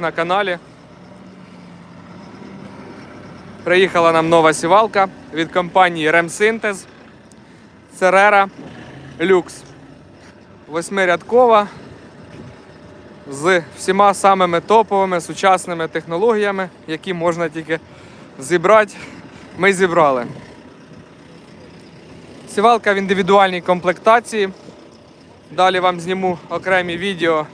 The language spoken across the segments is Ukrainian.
на каналі. Приїхала нам нова сівалка від компанії Ремсинтез Cerera Lux. Восьмирядкова з всіма самими топовими сучасними технологіями, які можна тільки зібрати. Ми зібрали. Сівалка в індивідуальній комплектації. Далі вам зніму окремі відео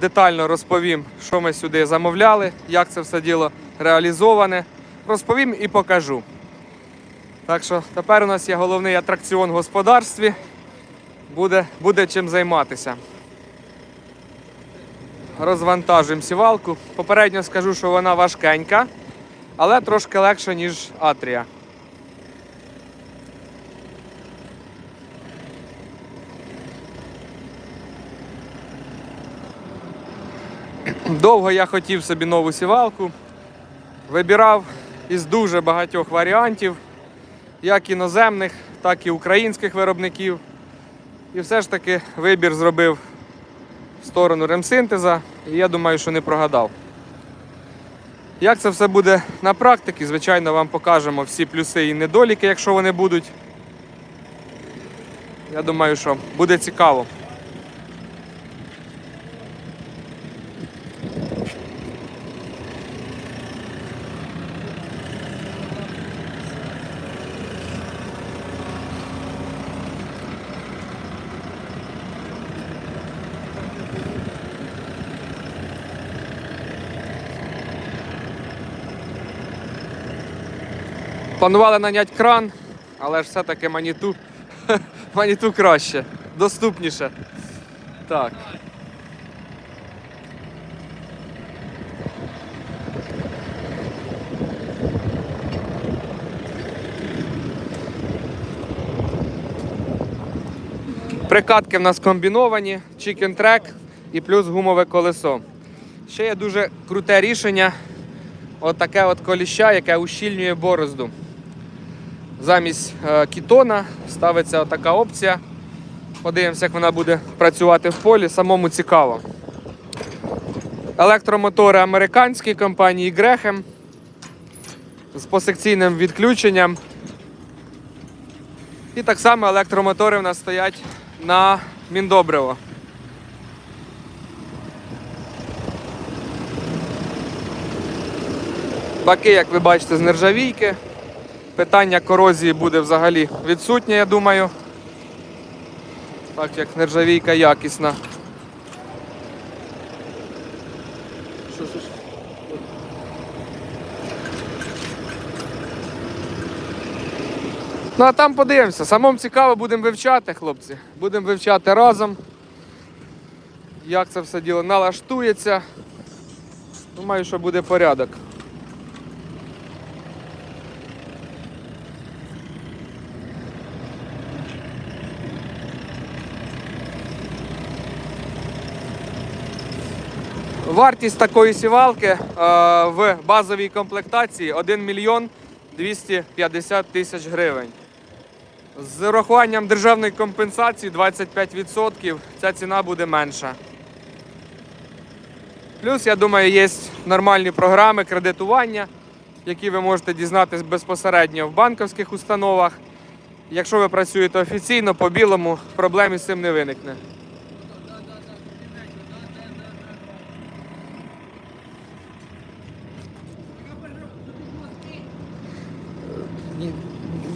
Детально розповім, що ми сюди замовляли, як це все діло реалізоване. Розповім і покажу. Так що тепер у нас є головний атракціон в господарстві. Буде, буде чим займатися. Розвантажуємо сівалку. Попередньо скажу, що вона важкенька, але трошки легша, ніж Атрія. Довго я хотів собі нову сівалку. Вибирав із дуже багатьох варіантів, як іноземних, так і українських виробників. І все ж таки вибір зробив в сторону ремсинтеза, і я думаю, що не прогадав. Як це все буде на практиці, звичайно, вам покажемо всі плюси і недоліки, якщо вони будуть. Я думаю, що буде цікаво. Планували наняти кран, але ж все-таки маніту, маніту краще, доступніше. Так. Прикатки в нас комбіновані, track і плюс гумове колесо. Ще є дуже круте рішення. Отаке от коліща, яке ущільнює борозду. Замість е, кітона ставиться така опція. Подивимося, як вона буде працювати в полі. Самому цікаво. Електромотори американські компанії Graham з посекційним відключенням. І так само електромотори в нас стоять на міндобриво. Баки, як ви бачите, з нержавійки. Питання корозії буде взагалі відсутнє, я думаю. Так як нержавійка якісна. Ну а там подивимося. Самому цікаво будемо вивчати, хлопці. Будемо вивчати разом. Як це все діло налаштується. Думаю, що буде порядок. Вартість такої сівалки е, в базовій комплектації 1 мільйон 250 тисяч гривень. З урахуванням державної компенсації 25% ця ціна буде менша. Плюс, я думаю, є нормальні програми кредитування, які ви можете дізнатися безпосередньо в банківських установах. Якщо ви працюєте офіційно, по білому, проблем із цим не виникне.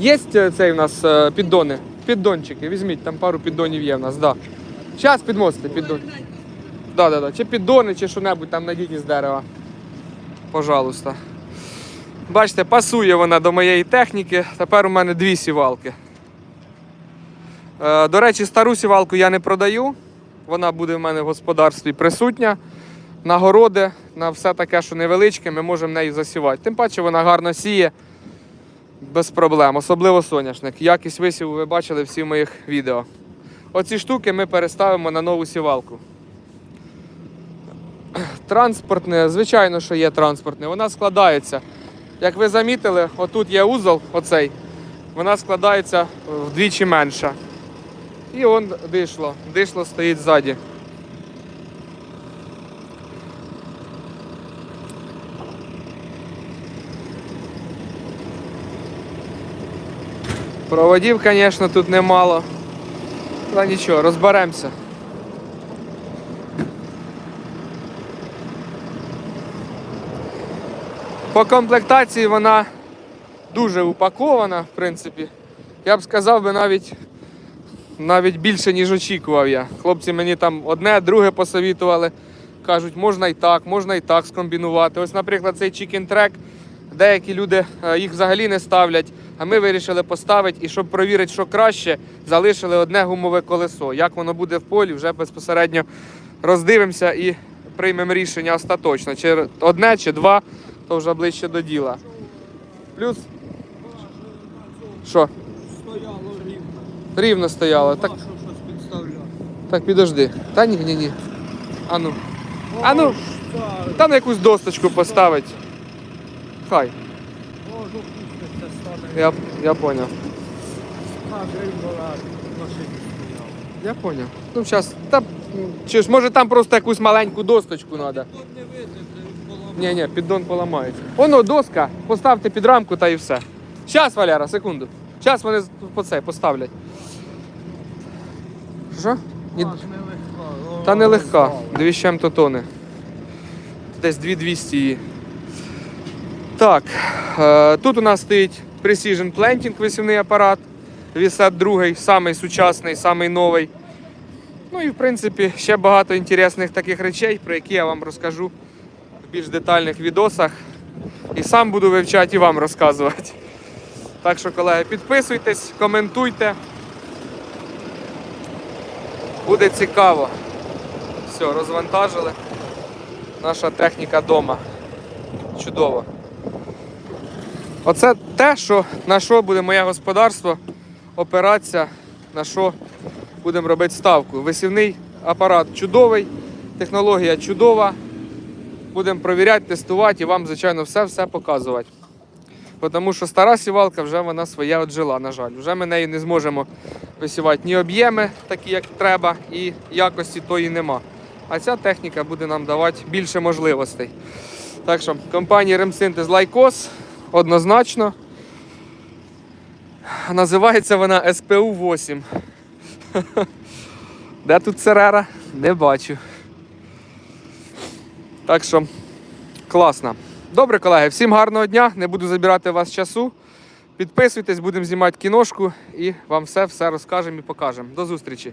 Є цей у нас е, піддони, піддончики, візьміть, там пару піддонів є в нас, да. Зараз підмостите піддон. Да, да, да. Чи піддони, чи що-небудь там найдіть із дерева. Пожалуйста. Бачите, пасує вона до моєї техніки. Тепер у мене дві сівалки. Е, До речі, стару сівалку я не продаю. Вона буде в мене в господарстві присутня. На городи, на все таке, що невеличке, ми можемо нею засівати. Тим паче вона гарно сіє без проблем, особливо соняшник. Якість висіву ви бачили всі в моїх відео. Оці штуки ми переставимо на нову сівалку. Транспортне, звичайно, що є транспортне, вона складається. Як ви замітили, отут є узол, оцей, вона складається вдвічі менша. І он дишло. Дишло стоїть ззаді. Проводів, звісно, тут немало. Але нічого, розберемося. По комплектації вона дуже упакована, в принципі. Я б сказав би навіть, навіть більше, ніж очікував я. Хлопці мені там одне, друге посовітували. Кажуть, можна і так, можна і так скомбінувати. Ось, наприклад, цей Chicken Track, деякі люди е, їх взагалі не ставлять, а ми вирішили поставити і щоб провірити, що краще, залишили одне гумове колесо. Як воно буде в полі, вже безпосередньо роздивимося і приймемо рішення остаточно. Чи одне, чи два, то вже ближче до діла. Плюс. Що? Стояло рівно. Рівно стояло. Так, Так. підожди. Та ні, ні, ні. Ану. Ану. Та на якусь досточку поставить. Хай. Я, я стояло. Я поняв. Ну, зараз. Та, чи ж, може там просто якусь маленьку досточку треба. Ні, ні, піддон поламається. Воно доска, поставте під рамку та і все. Щас, Валяра, секунду. Щас вони по це поставлять. Що? Ні, Та не легка, дві з чим-то тони. Десь 2200 її. Так, е, тут у нас стоїть Precision Planting висівний апарат. Вісет другий, самий сучасний, самий новий. Ну і в принципі ще багато інтересних таких речей, про які я вам розкажу в більш детальних відосах. І сам буду вивчати і вам розказувати. Так що, колеги, підписуйтесь, коментуйте. Буде цікаво. Все, розвантажили. Наша техніка вдома. Чудово. Оце те, що, на що буде моє господарство опиратися, на що будемо робити ставку. Висівний апарат чудовий, технологія чудова. Будемо провіряти, тестувати і вам, звичайно, все-все показувати. Тому що стара сівалка вже вона своє отжила, на жаль. Вже ми нею не зможемо висівати ні об'єми, такі як треба, і якості тої нема. А ця техніка буде нам давати більше можливостей. Так що компанія Ремсинтез Лайкос однозначно. Називається вона SPU 8. Де тут Церера? Не бачу. Так що класно. Добре, колеги, всім гарного дня. Не буду забирати вас часу. Підписуйтесь, будемо знімати кіношку і вам все, все розкажемо і покажемо. До зустрічі!